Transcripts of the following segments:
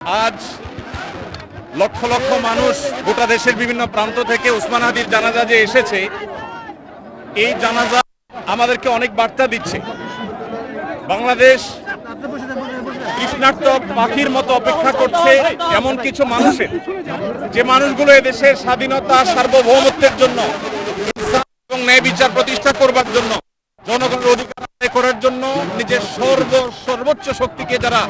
আজ লক্ষ লক্ষ মানুষ গোটা দেশের বিভিন্ন প্রান্ত থেকে উসমান হাদির জানাজা যে এসেছে, এই জানাজা আমাদেরকে অনেক বার্তা দিচ্ছে। বাংলাদেশ তৃষ্ণার্ত পাখির মতো অপেক্ষা করছে এমন কিছু মানুষের। যে মানুষগুলো এদেশের স্বাধীনতা, সার্বভৌমত্বের জন্য এবং ন্যায় বিচার প্রতিষ্ঠা করবার জন্য, জনগণের অধিকার আদায় করার জন্য নিজের সর্ব সর্বোচ্চ শক্তিকে যারা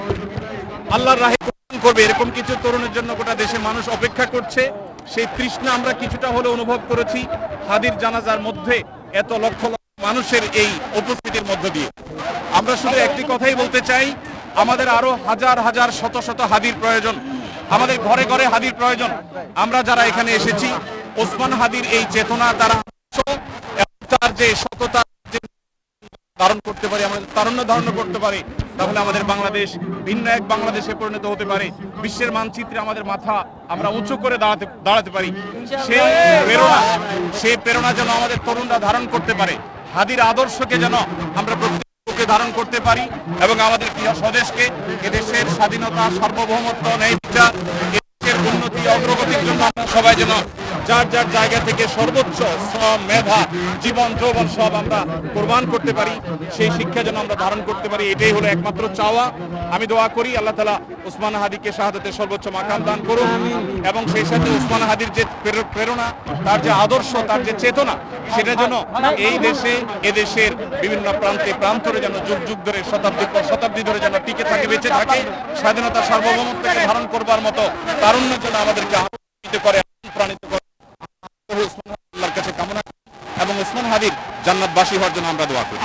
আল্লাহর রাহে করবে, এরকম কিছু তরুণের জন্য গোটা দেশে মানুষ অপেক্ষা করছে। সেই তৃষ্ণা আমরা কিছুটা হলে অনুভব করেছি হাদির জানাজার মধ্যে এত লক্ষ লক্ষ মানুষের এই উপস্থিতির মধ্য দিয়ে। আমরা শুধু একটি কথাই বলতে চাই, আমাদের আরও হাজার হাজার শত শত হাদির প্রয়োজন। আমাদের ঘরে ঘরে হাদির প্রয়োজন। আমরা যারা এখানে এসেছি, ওসমান হাদির এই চেতনা তারা তার যে সততা ধারণ করতে পারি আমরা তারুণ্য ধারণ করতে পারি তাহলে আমাদের বাংলাদেশ ভিন্ন এক বাংলাদেশে পরিণত হতে পারে। বিশ্বের মানচিত্রে আমাদের মাথা আমরা উঁচু করে দাঁড়াতে দাঁড়াতে পারি। সেই প্রেরণা সেই প্রেরণা যেন আমাদের তরুণরা ধারণ করতে পারে। হাদির আদর্শকে যেন আমরা প্রত্যেককে ধারণ করতে পারি এবং আমাদের প্রিয় স্বদেশকে এদেশের স্বাধীনতা সার্বভৌমত্ব ন্যায় বিচার এদেশের উন্নতি অগ্রগতির জন্য আমরা সবাই যেন যার যার জায়গা থেকে সর্বোচ্চ শ্রম, মেধা, জীবন, যৌবন সব আমরা কোরবান করতে পারি, সেই শিক্ষা যেন আমরা ধারণ করতে পারি, এটাই হলো একমাত্র চাওয়া। আমি দোয়া করি আল্লাহ তালা উসমান হাদিকে শাহাদাতের সর্বোচ্চ মাকাম দান করুন এবং সেই সাথে উসমান হাদির যে প্রেরণা, তার যে আদর্শ, তার যে চেতনা, সেটা যেন এই দেশে, এদেশের বিভিন্ন প্রান্তে প্রান্তরে যেন যুগ যুগ ধরে, শতাব্দী পর শতাব্দী ধরে যেন টিকে থাকে, বেঁচে থাকে, স্বাধীনতা সার্বভৌমত্বকে ধারণ করবার মতো তারুণ্য যেন আমাদেরকে আনন্দিত করে এবং উসমান হাবিব জান্নাতবাসী হওয়ার জন্য আমরা দোয়া করি।